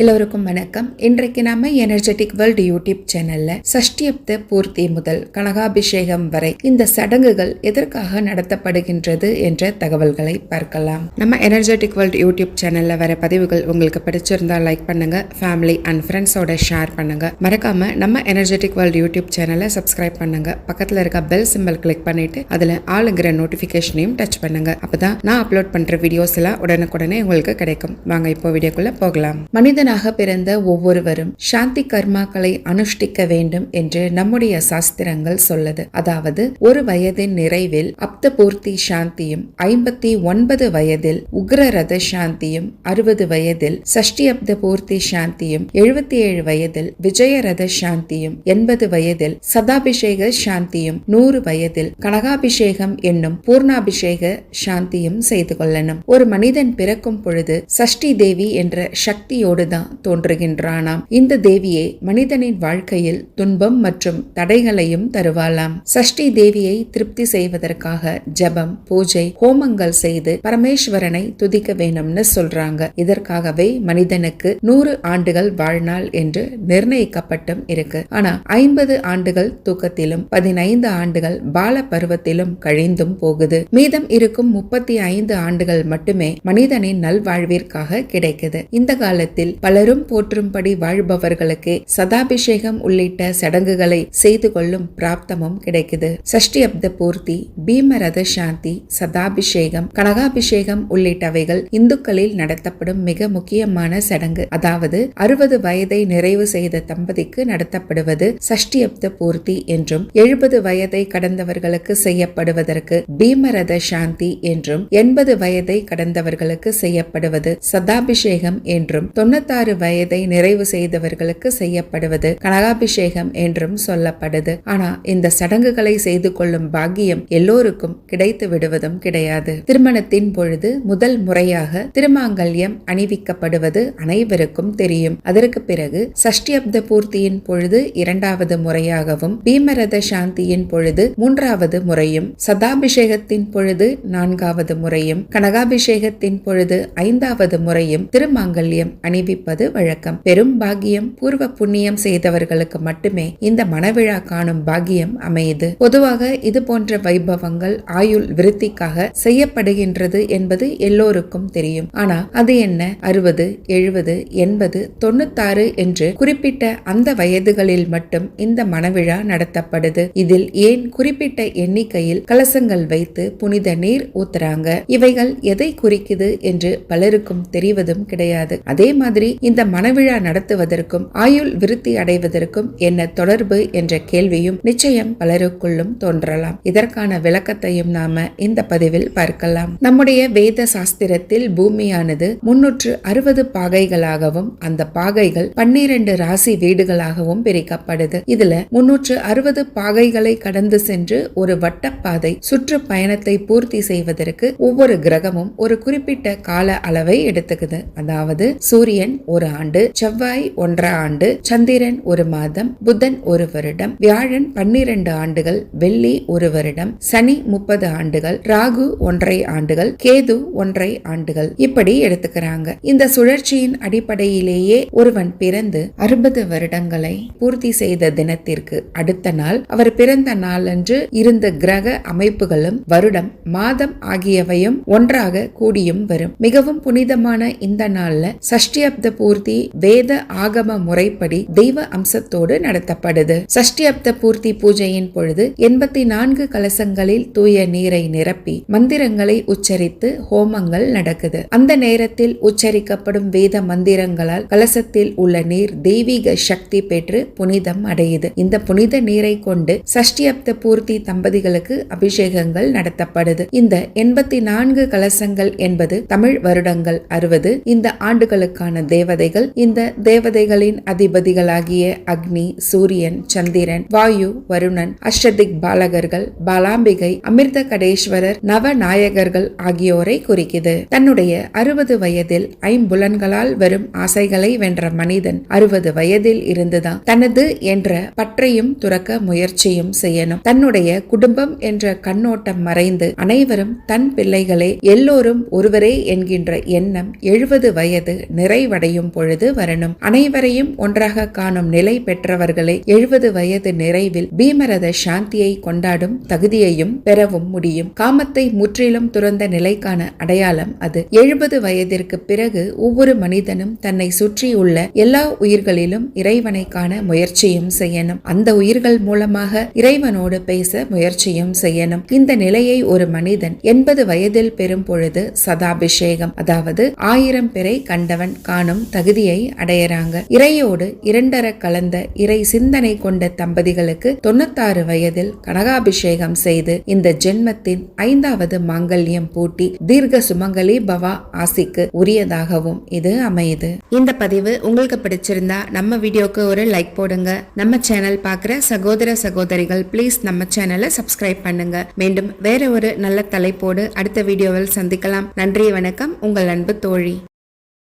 எல்லோருக்கும் வணக்கம். இன்றைக்கு நாம எனர்ஜெட்டிக் வேர்ல்டு யூடியூப் சேனல்ல சஷ்டியப்த பூர்த்தி முதல் கனகாபிஷேகம் வரை இந்த சடங்குகள் எதற்காக நடத்தப்படுகின்றது என்ற தகவல்களை பார்க்கலாம். நம்ம எனர்ஜெட்டிக் வேர்ல்டு யூடியூப் சேனல்ல வர பதிவுகள் உங்களுக்கு பிடிச்சிருந்தா லைக் பண்ணுங்க. ஃபேமிலி அண்ட் ஃப்ரெண்ட்ஸோட ஷேர் பண்ணுங்க. மறக்காம நம்ம எனர்ஜெட்டிக் வேர்ல்டு யூடியூப் சேனலை சப்ஸ்கிரைப் பண்ணுங்க. பக்கத்துல இருக்க பெல் சிம்பல் கிளிக் பண்ணிட்டு அதுல ஆளுங்கிற நோட்டிபிகேஷனையும் டச் பண்ணுங்க. அப்பதான் நான் அப்லோட் பண்ற வீடியோஸ் எல்லாம் உடனுக்குடனே உங்களுக்கு கிடைக்கும். வாங்க இப்போ வீடியோக்குள்ள போகலாம். மனிதன் மனிதனாக பிறந்த ஒவ்வொருவரும் சாந்தி கர்மாக்களை அனுஷ்டிக்க வேண்டும் என்று நம்முடைய சாஸ்திரங்கள் சொல்லுது. அதாவது ஒரு வயதின் நிறைவில் அப்த பூர்த்தி சாந்தியும் ஐம்பத்தி ஒன்பது வயதில் உக்ரரத சாந்தியும் அறுபது வயதில் சஷ்டி அப்த பூர்த்தி சாந்தியும் எழுபத்தி ஏழு வயதில் விஜயரத சாந்தியும் எண்பது வயதில் சதாபிஷேக சாந்தியும் நூறு வயதில் கனகாபிஷேகம் என்னும் பூர்ணாபிஷேக சாந்தியும் செய்து கொள்ளணும். ஒரு மனிதன் பிறக்கும் பொழுது சஷ்டி தேவி என்ற சக்தியோடு தான் தோன்றுகின்றானாம். இந்த தேவியே மனிதனின் வாழ்க்கையில் துன்பம் மற்றும் தடைகளையும் தருவாளாம். சஷ்டி தேவியை திருப்தி செய்வதற்காக ஜபம் பூஜை ஹோமங்கள் செய்து பரமேஸ்வரனை துதிக்க வேணும்னு சொல்றாங்க. இதற்காகவே மனிதனுக்கு நூறு ஆண்டுகள் வாழ்நாள் என்று நிர்ணயிக்கப்பட்டும் இருக்கு. ஆனா ஐம்பது ஆண்டுகள் தூக்கத்திலும் பதினைந்து ஆண்டுகள் பால பருவத்திலும் கழிந்தும் போகுது. மீதம் இருக்கும் முப்பத்தி ஐந்து ஆண்டுகள் மட்டுமே மனிதனின் நல்வாழ்விற்காக கிடைக்குது. இந்த காலத்தில் பலரும் போற்றும்படி வாழ்பவர்களுக்கு சதாபிஷேகம் உள்ளிட்ட சடங்குகளை செய்து கொள்ளும் பிராப்தமும் கிடைக்குது. சஷ்டி அப்த பூர்த்தி பீமரத சாந்தி சதாபிஷேகம் கனகாபிஷேகம் உள்ளிட்டவைகள் இந்துக்களில் நடத்தப்படும் மிக முக்கியமான சடங்கு. அதாவது அறுபது வயதை நிறைவு செய்த தம்பதிக்கு நடத்தப்படுவது சஷ்டி அப்த பூர்த்தி என்றும் எழுபது வயதை கடந்தவர்களுக்கு செய்யப்படுவதற்கு பீமரத சாந்தி என்றும் எண்பது வயதை கடந்தவர்களுக்கு செய்யப்படுவது சதாபிஷேகம் என்றும் தொண்ணூத்தி இருபத்தாறு வயதை நிறைவு செய்தவர்களுக்கு செய்யப்படுவது கனகாபிஷேகம் என்றும் சொல்லப்படுது. ஆனா இந்த சடங்குகளை செய்து கொள்ளும் பாக்கியம் எல்லோருக்கும் கிடைத்து விடுவதும் கிடையாது. திருமணத்தின் பொழுது முதல் முறையாக திருமாங்கல்யம் அணிவிக்கப்படுவது அனைவருக்கும் தெரியும். அதற்கு பிறகு சஷ்டியப்த பூர்த்தியின் பொழுது இரண்டாவது முறையாகவும் பீமரத சாந்தியின் பொழுது மூன்றாவது முறையும் சதாபிஷேகத்தின் பொழுது நான்காவது முறையும் கனகாபிஷேகத்தின் பொழுது ஐந்தாவது முறையும் திருமாங்கல்யம் அணிவி அணிவிப்பது வழக்கம். பெரும் பாக்கியம் பூர்வ புண்ணியம் செய்தவர்களுக்கு மட்டுமே இந்த மணவிழா காணும் பாக்கியம் அமையுது. பொதுவாக இது போன்ற வைபவங்கள் ஆயுள் விருத்திக்காக செய்யப்படுகின்றது என்பது எல்லோருக்கும் தெரியும். ஆனா அது என்ன? அறுபது எழுபது எண்பது தொண்ணூத்தாறு என்று குறிப்பிட்ட அந்த வயதுகளில் மட்டும் இந்த மணவிழா நடத்தப்படுது. இதில் ஏன் குறிப்பிட்ட எண்ணிக்கையில் கலசங்கள் வைத்து புனித நீர் ஊத்துறாங்க? இவைகள் எதை குறிக்குது என்று பலருக்கும் தெரிவதும் கிடையாது. அதே மாதிரி இந்த மனவிழா நடத்துவதற்கும் ஆயுள் விருத்தி அடைவதற்கும் என்ன தொடர்பு என்ற கேள்வியும் நிச்சயம் பலருக்குள்ளும் தோன்றலாம். இதற்கான விளக்கத்தையும் நாம இந்த பதிவில் பார்க்கலாம். நம்முடைய வேத சாஸ்திரத்தில் பூமியானது முன்னூற்று அறுபது பாகைகளாகவும் அந்த பாகைகள் பன்னிரண்டு ராசி வீடுகளாகவும் பிரிக்கப்படுது. இதுல முன்னூற்று அறுபது பாகைகளை கடந்து சென்று ஒரு வட்டப்பாதை சுற்று பயணத்தை பூர்த்தி செய்வதற்கு ஒவ்வொரு கிரகமும் ஒரு குறிப்பிட்ட கால அளவை எடுத்துக்குது. அதாவது சூரியன் ஒரு ஆண்டு செவ்வாய் ஒன்றரை ஆண்டு சந்திரன் ஒரு மாதம் புதன் ஒரு வருடம் வியாழன் பன்னிரண்டு ஆண்டுகள் வெள்ளி ஒரு வருடம் சனி முப்பது ஆண்டுகள் ராகு ஒன்றை ஆண்டுகள் கேது ஒன்றை ஆண்டுகள். இப்படி எடுத்துக்கிறாங்க. இந்த சுழற்சியின் அடிப்படையிலேயே ஒருவன் பிறந்து அறுபது வருடங்களை பூர்த்தி செய்த தினத்திற்கு அடுத்த நாள் அவர் பிறந்த நாளன்று இருந்த கிரக அமைப்புகளும் வருடம் மாதம் ஆகியவையும் ஒன்றாக கூடியும் வரும். மிகவும் புனிதமான இந்த நாள்ல சஷ்டி அப்த பூர்த்தி வேத ஆகம முறைப்படி தெய்வ அம்சத்தோடு நடத்தப்படுது. சஷ்டி அப்த பூர்த்தி பூஜையின் பொழுது எண்பத்தி நான்கு கலசங்களில் தூய நீரை நிரப்பி மந்திரங்களை உச்சரித்து ஹோமங்கள் நடக்குது. அந்த நேரத்தில் உச்சரிக்கப்படும் வேத மந்திரங்களால் கலசத்தில் உள்ள நீர் தெய்வீக சக்தி பெற்று புனிதம் அடையுது. இந்த புனித நீரை கொண்டு சஷ்டி அப்த பூர்த்தி தம்பதிகளுக்கு அபிஷேகங்கள் நடத்தப்படுது. இந்த எண்பத்தி நான்கு கலசங்கள் என்பது தமிழ் வருடங்கள் அறுபது இந்த ஆண்டுகளுக்கான தேவதைகள். இந்த தேவதைகளின் அதிபதிகளாகிய அக்னி சூரியன் சந்திரன் வாயு வருணன் அஷ்டதிக் பாலகர்கள் பாலாம்பிகை அமிர்த கடேஸ்வரர் நவநாயகர்கள் ஆகியோரை குறிக்குது. தன்னுடைய அறுபது வயதில் ஐம்புலன்களால் வரும் ஆசைகளை வென்ற மனிதன் அறுபது வயதில் இருந்துதான் தனது என்ற பற்றையும் துறக்க முயற்சியும் செய்யணும். தன்னுடைய குடும்பம் என்ற கண்ணோட்டம் மறைந்து அனைவரும் தன் பிள்ளைகளே எல்லோரும் ஒருவரே என்கின்ற எண்ணம் எழுபது வயது நிறைவடை அடையும் பொழுது வரணும். அனைவரையும் ஒன்றாக காணும் நிலை பெற்றவர்களை எழுபது வயது நிறைவில் பீமரத சாந்தியை கொண்டாடும் தகுதியையும் பெறவும் முடியும். காமத்தை முற்றிலும் துறந்த நிலைக்கான அடையாளம் அது. எழுபது வயதிற்கு பிறகு ஒவ்வொரு மனிதனும் தன்னை சுற்றியுள்ள எல்லா உயிர்களிலும் இறைவனை காண முயற்சியும் செய்யணும். அந்த உயிர்கள் மூலமாக இறைவனோடு பேச முயற்சியும் செய்யணும். இந்த நிலையை ஒரு மனிதன் எண்பது வயதில் பெறும் பொழுது சதாபிஷேகம் அதாவது ஆயிரம் பேரை கண்டவன் காணும் தகுதியை அடையறாங்க. இறையோடு இரண்டர கலந்த இறை சிந்தனை கொண்ட தம்பதிகளுக்கு தொண்ணூத்தாறு வயதில் கனகாபிஷேகம் செய்து இந்த ஜென்மத்தின் ஐந்தாவது மாங்கல்யம் பூட்டி தீர்க்க சுமங்கலி பவா ஆசிக்கு உரியதாகவும் இது அமையுது. இந்த பதிவு உங்களுக்கு பிடிச்சிருந்தா நம்ம வீடியோக்கு ஒரு லைக் போடுங்க. நம்ம சேனல் பார்க்குற சகோதர சகோதரிகள் ப்ளீஸ் நம்ம சேனலை சப்ஸ்கிரைப் பண்ணுங்க. மீண்டும் வேற ஒரு நல்ல தலைப்போடு அடுத்த வீடியோவில் சந்திக்கலாம். நன்றி வணக்கம். உங்கள் அன்பு தோழி.